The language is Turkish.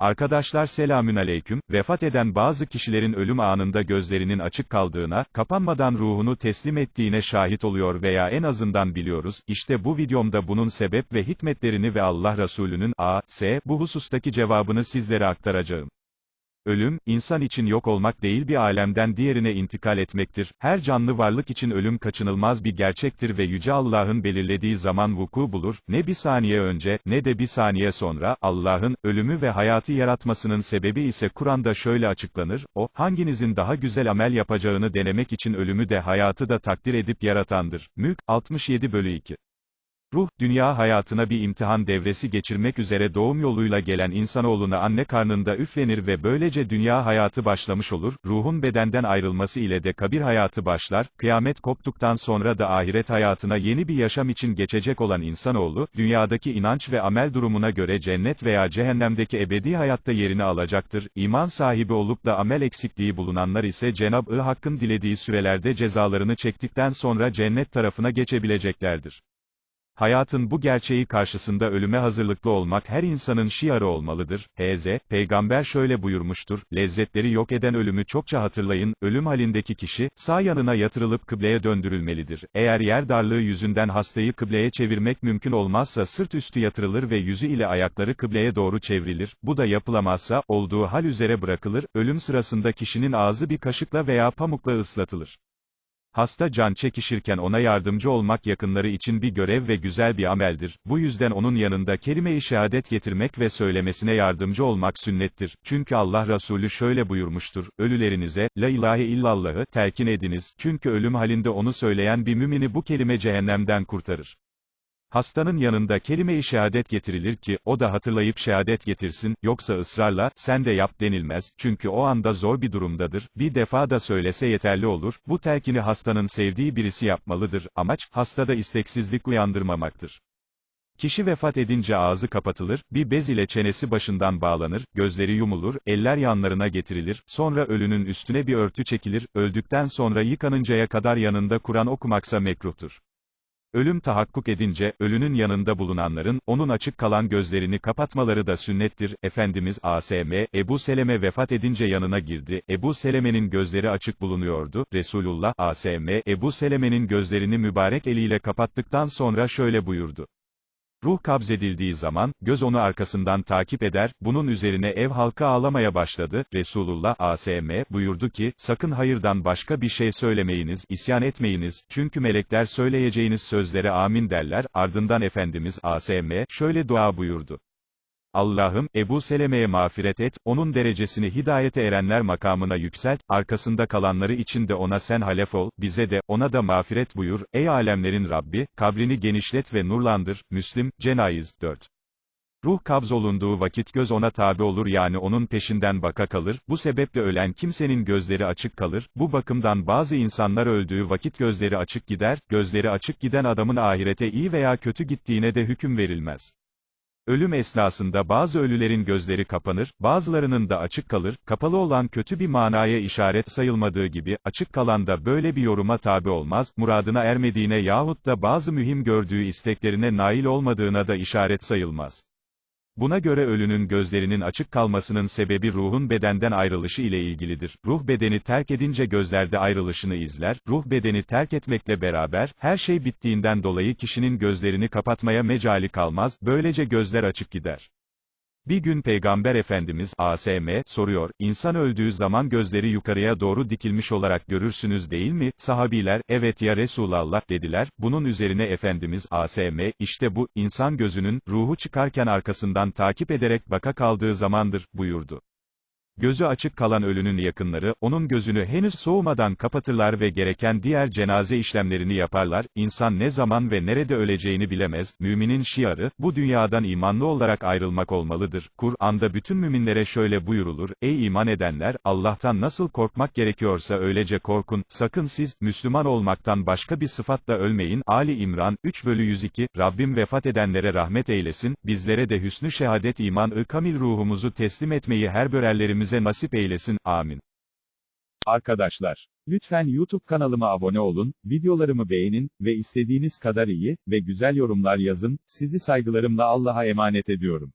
Arkadaşlar selamünaleyküm, vefat eden bazı kişilerin ölüm anında gözlerinin açık kaldığına, kapanmadan ruhunu teslim ettiğine şahit oluyor veya en azından biliyoruz, işte bu videomda bunun sebep ve hikmetlerini ve Allah Resulü'nün, a, s, bu husustaki cevabını sizlere aktaracağım. Ölüm, insan için yok olmak değil bir alemden diğerine intikal etmektir. Her canlı varlık için ölüm kaçınılmaz bir gerçektir ve Yüce Allah'ın belirlediği zaman vuku bulur, ne bir saniye önce, ne de bir saniye sonra, Allah'ın, ölümü ve hayatı yaratmasının sebebi ise Kur'an'da şöyle açıklanır, o, hanginizin daha güzel amel yapacağını denemek için ölümü de hayatı da takdir edip yaratandır. Mülk, 67 bölü 2. Ruh, dünya hayatına bir imtihan devresi geçirmek üzere doğum yoluyla gelen insanoğluna anne karnında üflenir ve böylece dünya hayatı başlamış olur, ruhun bedenden ayrılması ile de kabir hayatı başlar, kıyamet koptuktan sonra da ahiret hayatına yeni bir yaşam için geçecek olan insanoğlu, dünyadaki inanç ve amel durumuna göre cennet veya cehennemdeki ebedi hayatta yerini alacaktır, iman sahibi olup da amel eksikliği bulunanlar ise Cenab-ı Hakk'ın dilediği sürelerde cezalarını çektikten sonra cennet tarafına geçebileceklerdir. Hayatın bu gerçeği karşısında ölüme hazırlıklı olmak her insanın şiarı olmalıdır. H.Z. Peygamber şöyle buyurmuştur, lezzetleri yok eden ölümü çokça hatırlayın, ölüm halindeki kişi, sağ yanına yatırılıp kıbleye döndürülmelidir. Eğer yer darlığı yüzünden hastayı kıbleye çevirmek mümkün olmazsa sırt üstü yatırılır ve yüzü ile ayakları kıbleye doğru çevrilir, bu da yapılamazsa, olduğu hal üzere bırakılır, ölüm sırasında kişinin ağzı bir kaşıkla veya pamukla ıslatılır. Hasta can çekişirken ona yardımcı olmak yakınları için bir görev ve güzel bir ameldir. Bu yüzden onun yanında kelime-i şehadet getirmek ve söylemesine yardımcı olmak sünnettir. Çünkü Allah Resulü şöyle buyurmuştur, ölülerinize, la ilahe illallahı, telkin ediniz, çünkü ölüm halinde onu söyleyen bir mümini bu kelime cehennemden kurtarır. Hastanın yanında kelime-i şehadet getirilir ki, o da hatırlayıp şehadet getirsin, yoksa ısrarla, sen de yap denilmez, çünkü o anda zor bir durumdadır, bir defa da söylese yeterli olur, bu telkini hastanın sevdiği birisi yapmalıdır, amaç, hastada isteksizlik uyandırmamaktır. Kişi vefat edince ağzı kapatılır, bir bez ile çenesi başından bağlanır, gözleri yumulur, eller yanlarına getirilir, sonra ölünün üstüne bir örtü çekilir, öldükten sonra yıkanıncaya kadar yanında Kur'an okumaksa mekruhtur. Ölüm tahakkuk edince, ölünün yanında bulunanların, onun açık kalan gözlerini kapatmaları da sünnettir. Efendimiz A.S.M. Ebu Seleme vefat edince yanına girdi, Ebu Seleme'nin gözleri açık bulunuyordu, Resulullah A.S.M. Ebu Seleme'nin gözlerini mübarek eliyle kapattıktan sonra şöyle buyurdu. Ruh kabzedildiği zaman, göz onu arkasından takip eder, bunun üzerine ev halkı ağlamaya başladı, Resulullah A.S.M. buyurdu ki, sakın hayırdan başka bir şey söylemeyiniz, isyan etmeyiniz, çünkü melekler söyleyeceğiniz sözlere amin derler, ardından Efendimiz A.S.M. şöyle dua buyurdu. Allah'ım, Ebu Seleme'ye mağfiret et, onun derecesini hidayete erenler makamına yükselt, arkasında kalanları için de ona sen halef ol, bize de, ona da mağfiret buyur, ey alemlerin Rabbi, kabrini genişlet ve nurlandır, Müslim, Cenayiz, 4. Ruh kabz olunduğu vakit göz ona tabi olur yani onun peşinden baka kalır, bu sebeple ölen kimsenin gözleri açık kalır, bu bakımdan bazı insanlar öldüğü vakit gözleri açık gider, gözleri açık giden adamın ahirete iyi veya kötü gittiğine de hüküm verilmez. Ölüm esnasında bazı ölülerin gözleri kapanır, bazılarının da açık kalır, kapalı olan kötü bir manaya işaret sayılmadığı gibi, açık kalan da böyle bir yoruma tabi olmaz, muradına ermediğine yahut da bazı mühim gördüğü isteklerine nail olmadığına da işaret sayılmaz. Buna göre ölünün gözlerinin açık kalmasının sebebi ruhun bedenden ayrılışı ile ilgilidir. Ruh bedeni terk edince gözlerde ayrılışını izler, ruh bedeni terk etmekle beraber, her şey bittiğinden dolayı kişinin gözlerini kapatmaya mecali kalmaz, böylece gözler açık gider. Bir gün Peygamber Efendimiz, ASM, soruyor, insan öldüğü zaman gözleri yukarıya doğru dikilmiş olarak görürsünüz değil mi? Sahabiler, evet ya Resulallah, dediler, bunun üzerine Efendimiz, ASM, işte bu, insan gözünün, ruhu çıkarken arkasından takip ederek baka kaldığı zamandır, buyurdu. Gözü açık kalan ölünün yakınları, onun gözünü henüz soğumadan kapatırlar ve gereken diğer cenaze işlemlerini yaparlar, İnsan ne zaman ve nerede öleceğini bilemez, müminin şiarı, bu dünyadan imanlı olarak ayrılmak olmalıdır. Kur'an'da bütün müminlere şöyle buyurulur, ey iman edenler, Allah'tan nasıl korkmak gerekiyorsa öylece korkun, sakın siz, Müslüman olmaktan başka bir sıfatla ölmeyin, Ali İmran, 3 bölü 102, Rabbim vefat edenlere rahmet eylesin, bizlere de hüsnü şehadet iman-ı kamil ruhumuzu teslim etmeyi her börerlerimiz hepimize nasip eylesin, amin. Arkadaşlar, lütfen YouTube kanalıma abone olun, videolarımı beğenin ve istediğiniz kadar iyi ve güzel yorumlar yazın, sizi saygılarımla Allah'a emanet ediyorum.